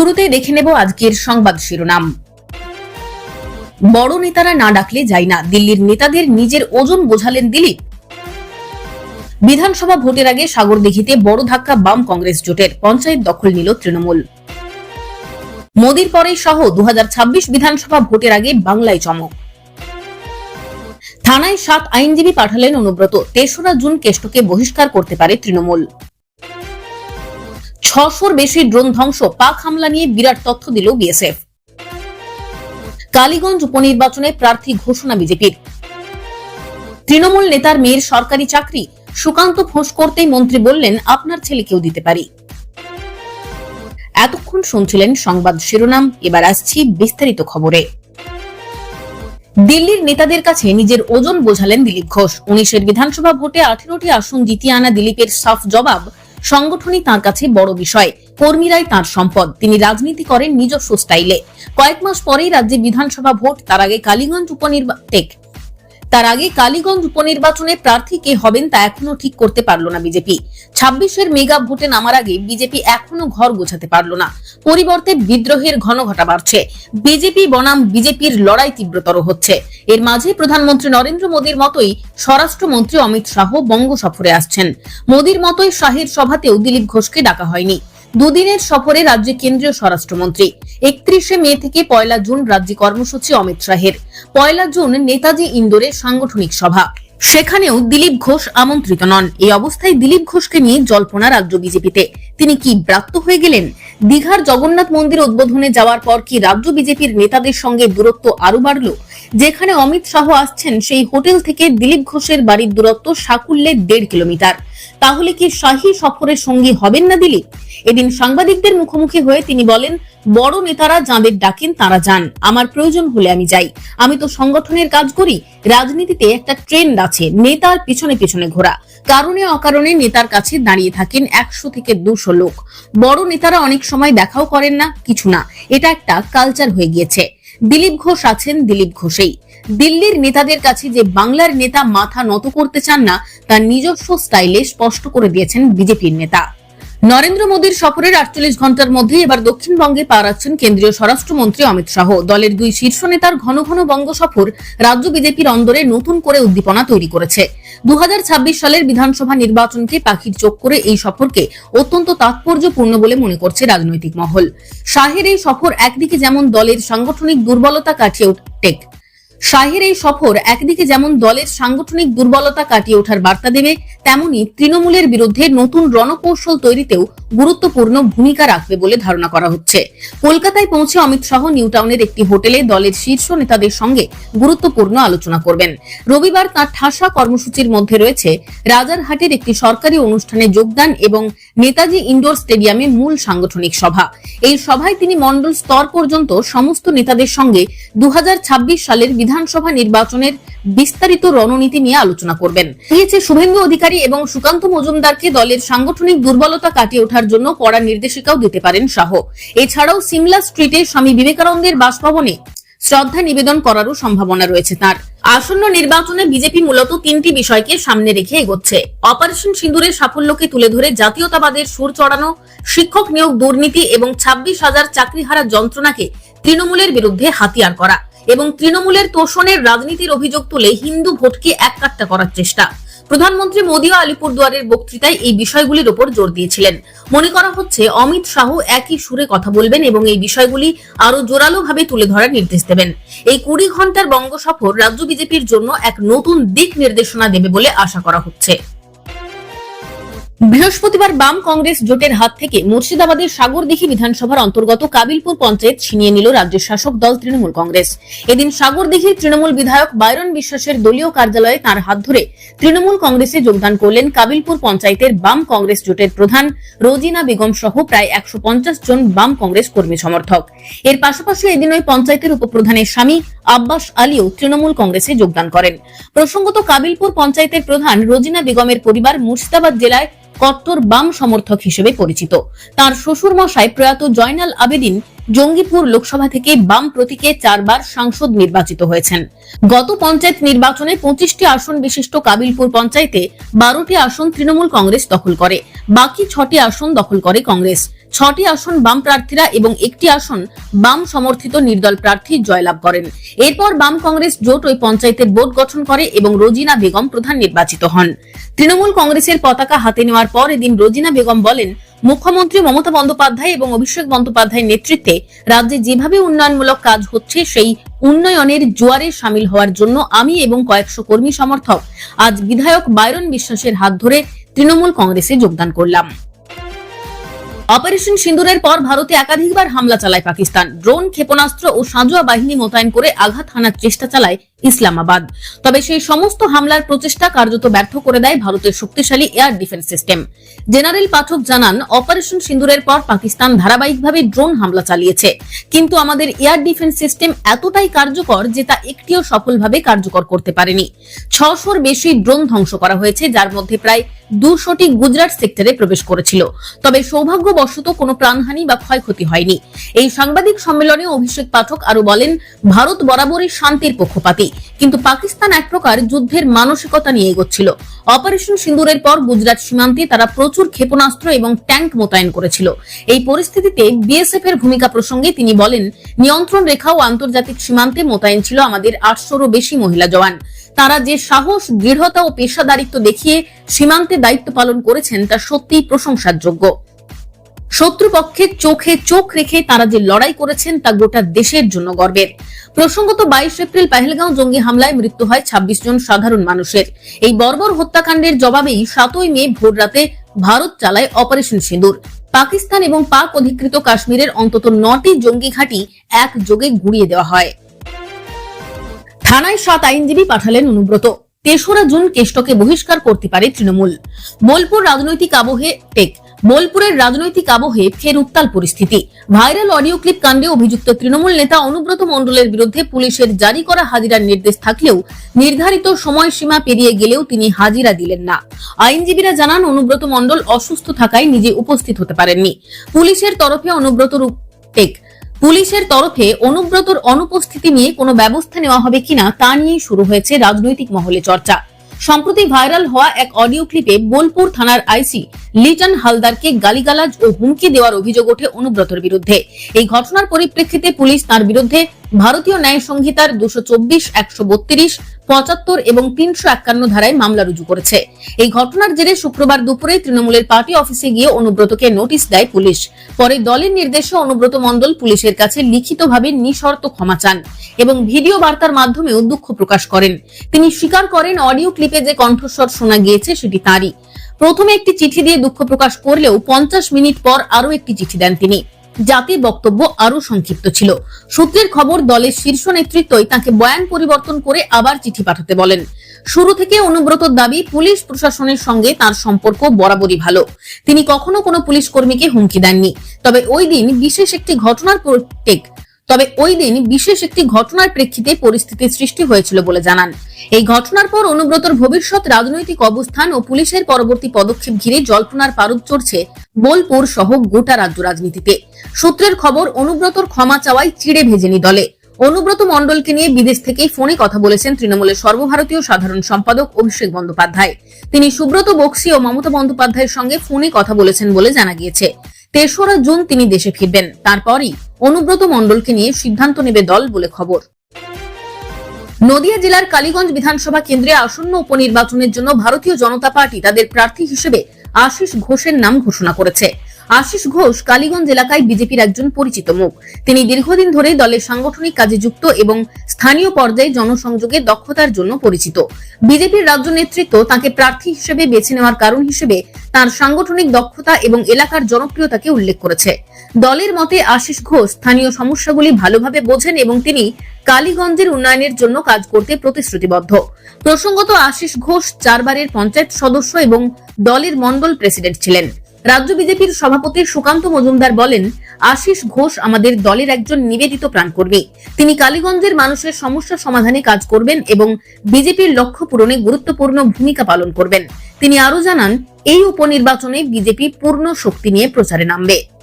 শুরুতেই দেখে নেব আজকের সংবাদ শিরোনাম। বড় নেতারা না ডাকলে যায় না, দিল্লির নেতাদের নিজের ওজন বোঝালেন দিলীপ। বিধানসভা ভোটের আগে সাগরদিঘিতে বড় ধাক্কা বাম কংগ্রেস জোটের, পঞ্চায়েত দখল নিল তৃণমূল। মোদির পরে সহ দু হাজার ছাব্বিশ বিধানসভা ভোটের আগে বাংলায় চমক। থানায় সাত আইনজীবী পাঠালেন অনুব্রত, তেসরা জুন কেষ্টকে বহিষ্কার করতে পারে তৃণমূল। ছশোর বেশি ড্রোন ধ্বংস, পাক হামলা নিয়ে বিরাট তথ্য দিল বিএসএফ। কালীগঞ্জ উপনির্বাচনে প্রার্থী ঘোষণা বিজেপির। তৃণমূল নেতার মেয়ের সরকারি চাকরি, সুকান্ত ফোঁস করতেই মন্ত্রী বললেন, আপনার ছেলেকেও দিতে পারি। এতক্ষণ শুনছিলেন সংবাদ শিরোনাম, এবার আসছি বিস্তারিত খবরে। দিল্লির নেতাদের কাছে নিজের ওজন বোঝালেন দিলীপ ঘোষ। উনিশের বিধানসভা ভোটে আঠেরোটি আসন জিতিয়ে আনা দিলীপের সাফ জবাব সংগঠনই তার কাছে বড় বিষয়। কর্মীরাই তার সম্পদ। তিনি রাজনীতি করেন নিজস্ব স্টাইলে। কয়েক মাস পরেই রাজ্যে বিধানসভা ভোট, তার আগে কালীগঞ্জ উপনির্বাচন তার আগে কালীগঞ্জ উপনির্বাচনে প্রার্থী কে হবেন তা এখনও ঠিক করতে পারল না বিজেপি। ছাব্বিশের মেগা ভোটে নামার আগে বিজেপি এখনও ঘর গোছাতে পারল না। পরিবর্তে বিদ্রোহের ঘন ঘটা বাড়ছে। বিজেপি বনাম বিজেপির লড়াই তীব্রতর হচ্ছে। এর মাঝে প্রধানমন্ত্রী নরেন্দ্র মোদীর মতোই স্বরাষ্ট্রমন্ত্রী অমিত শাহ বঙ্গ সফরে আসছেন। মোদীর মতোই শাহের সভাতেও দিলীপ ঘোষকে ডাকা হয়নি। দুদিনের সফরে রাজ্যে কেন্দ্রীয় স্বরাষ্ট্রমন্ত্রী। একত্রিশে মে থেকে পয়লা জুন রাজ্যে কর্মসূচি অমিত শাহের। পয়লা জুন নেতাজি ইন্দোরে সাংগঠনিক সভা। সেখানেও দিলীপ ঘোষ আমন্ত্রিত নন। এই অবস্থায় দিলীপ ঘোষকে নিয়ে জল্পনা রাজ্য বিজেপিতে। তিনি কি ব্রাত্য হয়ে গেলেন? দীঘার জগন্নাথ মন্দির উদ্বোধনে যাওয়ার পর কি রাজ্য বিজেপির নেতাদের সঙ্গে দূরত্ব আরও বাড়ল? যেখানে অমিত শাহ আসছেন, সেই হোটেল থেকে দিলীপ ঘোষের বাড়ির দূরত্ব সাকুল্যে দেড় কিলোমিটার। তাহলে কি শাহী সফরের সঙ্গী হবেন না দিলীপ? এদিন সাংবাদিকদের মুখোমুখি হয়ে তিনি বলেন, বড় নেতারা যাঁদের ডাকেন তারা যান। আমার প্রয়োজন হলে আমি যাই। আমি তো সংগঠনের কাজ করি, রাজনীতিতে একটা ট্রেন্ড আছে, নেতার পিছনে পিছনে ঘোরা। কারণে অকারণে নেতার কাছে দাঁড়িয়ে থাকেন একশো থেকে দুশো লোক। বড় নেতারা অনেক সময় দেখাও করেন না, কিছু না। এটা একটা কালচার হয়ে গিয়েছে। দিলীপ ঘোষ আছেন দিলীপ ঘোষেই। দিল্লির নেতাদের কাছে যে বাংলার নেতা মাথা নত করতে চান না, তার নিজস্ব স্টাইলে স্পষ্ট করে দিয়েছেন বিজেপির নেতা। নরেন্দ্র মোদীর সফরের আটচল্লিশ ঘণ্টার মধ্যে এবার দক্ষিণবঙ্গে পা রাখছেন কেন্দ্রীয় স্বরাষ্ট্রমন্ত্রী অমিত শাহ। দলের দুই শীর্ষ নেতার ঘন ঘন বঙ্গ সফর রাজ্য বিজেপির অন্দরে নতুন করে উদ্দীপনা তৈরি করেছে। দু হাজার ছাব্বিশ সালের বিধানসভা নির্বাচনকে পাখির চোখ করে এই সফরকে অত্যন্ত তাৎপর্যপূর্ণ বলে মনে করছে রাজনৈতিক মহল। শাহের এই সফর একদিকে যেমন দলের সাংগঠনিক দুর্বলতা কাটিয়ে টেক শাহের এই সফর একদিকে যেমন দলের সাংগঠনিক দুর্বলতা কাটিয়ে ওঠার বার্তা দেবে, তেমনি তৃণমূলের বিরুদ্ধে নতুন রণকৌশল তৈরিতেও গুরুত্বপূর্ণ ভূমিকা রাখবে বলে ধারণা করা হচ্ছে। কলকাতায় পৌঁছে অমিত শাহ নিউটাউনের একটি হোটেলে দলের শীর্ষ নেতাদের সঙ্গে গুরুত্বপূর্ণ আলোচনা করবেন। রবিবার তাঁর ঠাসা কর্মসূচির মধ্যে রয়েছে রাজারহাটের একটি সরকারি অনুষ্ঠানে যোগদান এবং নেতাজি ইন্ডোর স্টেডিয়ামে মূল সাংগঠনিক সভা। এই সভায় তিনি মণ্ডল স্তর পর্যন্ত সমস্ত নেতাদের সঙ্গে দু সালের বিধানসভা নির্বাচনের বিস্তারিত রণনীতি নিয়ে আলোচনা করবেন। দিয়েছে শুভেন্দু অধিকারী এবং সুকান্ত মজুমদারকে দলের সাংগঠনিক দুর্বলতা কাটিয়ে ওঠার জন্য কড়া নির্দেশিকাও দিতে পারেন শাহ। এছাড়াও সিমলা স্ট্রিটে স্বামী বিবেকানন্দের বাসভবনে শ্রদ্ধা নিবেদন করারও সম্ভাবনা রয়েছে তার। আসন্ন নির্বাচনে বিজেপি মূলত তিনটি বিষয়কে সামনে রেখে এগোচ্ছে। অপারেশন সিন্দুরের সাফল্যকে তুলে ধরে জাতীয়তাবাদের সুর চড়ানো, শিক্ষক নিয়োগ দুর্নীতি এবং ছাব্বিশ হাজার চাকরিহারা যন্ত্রণাকে তৃণমূলের বিরুদ্ধে হাতিয়ার করা এবং তৃণমূলের তোষণের রাজনীতির অভিযোগ তুলে হিন্দু ভোটকে এককাট্টা করার চেষ্টা। প্রধানমন্ত্রী মোদীও আলিপুরদুয়ারের বক্তৃতায় এই বিষয়গুলির ওপর জোর দিয়েছিলেন। মনে করা হচ্ছে, অমিত শাহ একই সুরে কথা বলবেন এবং এই বিষয়গুলি আরও জোরালো ভাবে তুলে ধরার নির্দেশ দেবেন। এই কুড়ি ঘণ্টার বঙ্গ সফর রাজ্য বিজেপির জন্য এক নতুন দিক নির্দেশনা দেবে বলে আশা করা হচ্ছে। বৃহস্পতিবার বাম কংগ্রেস জোটের হাত থেকে মুর্শিদাবাদের সাগরদিঘি বিধানসভার অন্তর্গত কাবিলপুর পঞ্চায়েত ছিনিয়ে নিল রাজ্যের শাসক দল তৃণমূল কংগ্রেস। এদিন সাগরদিঘির তৃণমূল বিধায়ক বাইরন বিশ্বাসের দলীয় কার্যালয়ে তার হাত ধরে তৃণমূল কংগ্রেসে যোগদান করলেন কাবিলপুর পঞ্চায়েতের বাম কংগ্রেস জোটের প্রধান রোজিনা বেগম সহ প্রায় একশো পঞ্চাশ জন বাম কংগ্রেস কর্মী সমর্থক। এর পাশাপাশি এদিন ওই পঞ্চায়েতের উপপ্রধানের স্বামী আব্বাস আলীও তৃণমূল কংগ্রেসে যোগদান করেন। প্রসঙ্গত কাবিলপুর পঞ্চায়েতের প্রধান রোজিনা বেগমের পরিবার মুর্শিদাবাদ জেলায় কট্টর বাম সমর্থক হিসেবে পরিচিত। তার শ্বশুর মশাই প্রয়াত জয়নাল আবেদিন জঙ্গিপুর লোকসভা থেকে বাম প্রতীকে চারবার সাংসদ নির্বাচিত হয়েছেন। গত পঞ্চায়েত নির্বাচনে পঁচিশটি আসন বিশিষ্ট কাবিলপুর পঞ্চায়েতে বারোটি আসন তৃণমূল কংগ্রেস দখল করে, বাকি ছটি আসন দখল করে কংগ্রেস। ছটি আসন বাম প্রার্থীরা এবং একটি আসন বাম সমর্থিত নির্দল প্রার্থী জয়লাভ করেন। এরপর বাম কংগ্রেস জোট ওই পঞ্চায়েতের বোর্ড গঠন করে এবং রোজিনা বেগম প্রধান নির্বাচিত হন। তৃণমূল কংগ্রেসের পতাকা হাতে নেওয়ার পর এদিন রোজিনা বেগম বলেন, মুখ্যমন্ত্রী মমতা বন্দ্যোপাধ্যায় এবং অভিষেক বন্দ্যোপাধ্যায়ের নেতৃত্বে রাজ্যে যেভাবে উন্নয়নমূলক কাজ হচ্ছে, সেই উন্নয়নের জোয়ারে সামিল হওয়ার জন্য আমি এবং কয়েকশো কর্মী সমর্থক আজ বিধায়ক বাইরন বিশ্বাসের হাত ধরে তৃণমূল কংগ্রেসে যোগদান করলাম। অপারেশন সিন্দুরের পর ভারতে একাধিকবার হামলা চালায় পাকিস্তান। ড্রোন, ক্ষেপণাস্ত্র ও সাঁজোয়া বাহিনী মোতায়েন করে আঘাত হানার চেষ্টা চালায় ইসলামাবাদ। তবে সেই সমস্ত হামলার প্রচেষ্টা কার্যত ব্যর্থ করে দেয় ভারতের শক্তিশালী air defence system. General Pathak জানান, অপারেশন সিন্দুরের পর পাকিস্তান ধারাবাহিকভাবে ড্রোন হামলা চালিয়েছে। কিন্তু আমাদের এয়ার ডিফেন্স সিস্টেম এতটাই কার্যকর যে তা একটিও সফলভাবে কার্যকর করতে পারেনি। ছশোর বেশি ড্রোন ধ্বংস করা হয়েছে, যার মধ্যে প্রায় দুশোটি গুজরাট সেক্টরে প্রবেশ করেছিল। তবে সৌভাগ্যবশত কোনো প্রাণহানি বা ক্ষয়ক্ষতি হয়নি। এই সাংবাদিক সম্মেলনে অভিষেক পাঠক আরও বলেন, ভারত বরাবরই শান্তির পক্ষপাতী। কিন্তু পাকিস্তান এক প্রকার যুদ্ধের মানসিকতা নিয়ে এগোচ্ছিল। অপারেশন সিন্দুরের পর গুজরাট সীমান্তে তারা প্রচুর ক্ষেপণাস্ত্র এবং ট্যাঙ্ক মোতায়েন করেছিল। এই পরিস্থিতিতে বিএসএফ এর ভূমিকা প্রসঙ্গে তিনি বলেন, নিয়ন্ত্রণ রেখা ও আন্তর্জাতিক সীমান্তে মোতায়েন ছিল আমাদের আটশোরও বেশি মহিলা জওয়ান। তারা যে সাহস, দৃঢ়তা ও পেশাদারিত্ব দেখিয়ে সীমান্তে দায়িত্ব পালন করেছেন তা সত্যিই প্রশংসার যোগ্য। শত্রুপক্ষের চোখে চোখ রেখে তারা যে লড়াই করেছেন তা গোটা দেশের জন্য গর্বের। প্রসঙ্গত বাইশ এপ্রিল পেহেলগাঁও জঙ্গি হামলায় মৃত্যু হয় ২৬ জন সাধারণ মানুষের। এই বর্বর হত্যাকাণ্ডের জবাবেই সাতই মে ভোর রাতে ভারত চালায় অপারেশন সিঁদুর। পাকিস্তান এবং পাক অধিকৃত কাশ্মীরের অন্তত নটি জঙ্গি ঘাঁটি একযোগে গুড়িয়ে দেওয়া হয়। থানায় সাত আইনজীবী পাঠালেন অনুব্রত। তেসরা জুন কেষ্টকে বহিষ্কার করতে পারে তৃণমূল। বোলপুর রাজনৈতিক আবহে টেক। বোলপুরের রাজনৈতিক আবহে ফের উত্তাল পরিস্থিতি। ভাইরাল অডিও ক্লিপ কাণ্ডে অভিযুক্ত তৃণমূল নেতা অনুব্রত মণ্ডলের বিরুদ্ধে পুলিশের জারি করা হাজিরার নির্দেশ থাকলেও নির্ধারিত সময়সীমা পেরিয়ে গেলেও তিনি হাজিরা দিলেন না। আইনজীবীরা জানান, অনুব্রত মণ্ডল অসুস্থ থাকায় নিজে উপস্থিত হতে পারেননি। পুলিশের তরফে অনুব্রত টেক। পুলিশের তরফে অনুব্রতর অনুপস্থিতি নিয়ে কোনো ব্যবস্থা নেওয়া হবে কিনা তা নিয়েই শুরু হয়েছে রাজনৈতিক মহলে চর্চা। সম্প্রতি ভাইরাল হওয়া এক অডিও ক্লিপে বোলপুর থানার আইসি লিটন হালদারকে গালিগালাজ ও হুমকি দেওয়ার অভিযোগ ওঠে অনুব্রতর বিরুদ্ধে। এই ঘটনার পরিপ্রেক্ষিতে পুলিশ তার বিরুদ্ধে ভারতীয় ন্যায় সংহিতার দুশো চব্বিশ, একশো বত্রিশ পঁচাত্তর এবং তিনশো একান্ন ধারায় মামলা রুজু করেছে। এই ঘটনার জেরে শুক্রবার দুপুরে তৃণমূলের পার্টি অফিসে গিয়ে অনুব্রতকে নোটিশ দেয় পুলিশ। পরে দলের নির্দেশে অনুব্রত মণ্ডল পুলিশের কাছে লিখিতভাবে নিঃশর্ত ক্ষমা চান এবং ভিডিও বার্তার মাধ্যমেও দুঃখ প্রকাশ করেন। তিনি স্বীকার করেন, অডিও ক্লিপে যে কণ্ঠস্বর শোনা গিয়েছে সেটি তাঁরই। প্রথমে একটি চিঠি দিয়ে দুঃখ প্রকাশ করলেও পঞ্চাশ মিনিট পর আরও একটি চিঠি দেন তিনি। যাতে বক্তব্য আরও সংক্ষিপ্ত ছিল। সূত্রের খবর, দলের শীর্ষ নেতৃত্বই তাকে বয়ান পরিবর্তন করে আবার চিঠি পাঠাতে বলেন। শুরু থেকে অনুব্রত দাবি, পুলিশ প্রশাসনের সঙ্গে তার সম্পর্ক বরাবরই ভালো। তিনি কখনো কোনো পুলিশ কর্মীকে হুমকি দেননি। তবে ওই দিন বিশেষ একটি ঘটনার টেক তবে ওই দিন বিশেষ একটি ঘটনার প্রেক্ষিতে পরিস্থিতির সৃষ্টি হয়েছিল বলে জানান। এই ঘটনার পর অনুব্রতর ভবিষ্যৎ রাজনৈতিক অবস্থান ও পুলিশের পরবর্তী পদক্ষেপ ঘিরে জল্পনার পারদ চড়ছে বোলপুর সহ গোটা রাজ্য রাজনীতিতে। সূত্রের খবর, অনুব্রতর ক্ষমা চাওয়ায় চিড়ে ভেজেনি দলে। অনুব্রত মণ্ডলকে নিয়ে বিদেশ থেকেই ফোনে কথা বলেছেন তৃণমূলের সর্বভারতীয় সাধারণ সম্পাদক অভিষেক বন্দ্যোপাধ্যায়। তিনি সুব্রত বক্সি ও মমতা বন্দ্যোপাধ্যায়ের সঙ্গে ফোনে কথা বলেছেন বলে জানা গিয়েছে। তেসরা জুন তিনি দেশে ফিরবেন। তারপরই অনুব্রত মণ্ডলকে নিয়ে সিদ্ধান্ত নেবে দল বলে খবর। নদিয়া জেলার কালীগঞ্জ বিধানসভা কেন্দ্রে আসন্ন উপনির্বাচনের জন্য ভারতীয় জনতা পার্টি তাদের প্রার্থী হিসেবে আশিস ঘোষের নাম ঘোষণা করেছে। আশিস ঘোষ কালীগঞ্জ এলাকায় বিজেপির একজন পরিচিত মুখ। তিনি দীর্ঘদিন ধরে দলের সাংগঠনিক কাজে যুক্ত এবং স্থানীয় পর্যায়ে জনসংযোগে দক্ষতার জন্য পরিচিত। বিজেপির রাজ্য নেতৃত্ব তাকে প্রার্থী হিসেবে বেছে নেওয়ার কারণ হিসেবে তার সাংগঠনিক দক্ষতা এবং এলাকার জনপ্রিয়তাকে উল্লেখ করেছে। দলের মতে আশিস ঘোষ স্থানীয় সমস্যাগুলি ভালোভাবে বোঝেন এবং তিনি কালীগঞ্জের উন্নয়নের জন্য কাজ করতে প্রতিশ্রুতিবদ্ধ। প্রসঙ্গত আশিস ঘোষ চারবারের পঞ্চায়েত সদস্য এবং দলের মন্ডল প্রেসিডেন্ট ছিলেন। রাজ্য বিজেপির সভাপতি সুকান্ত মজুমদার বলেন, আশিস ঘোষ আমাদের দলের একজন নিবেদিত প্রাণকর্মী। তিনি কালীগঞ্জের মানুষের সমস্যা সমাধানে কাজ করবেন এবং বিজেপির লক্ষ্য পূরণে গুরুত্বপূর্ণ ভূমিকা পালন করবেন। তিনি আরও জানান, এই উপনির্বাচনে বিজেপি পূর্ণ শক্তি নিয়ে প্রচারে নামবে।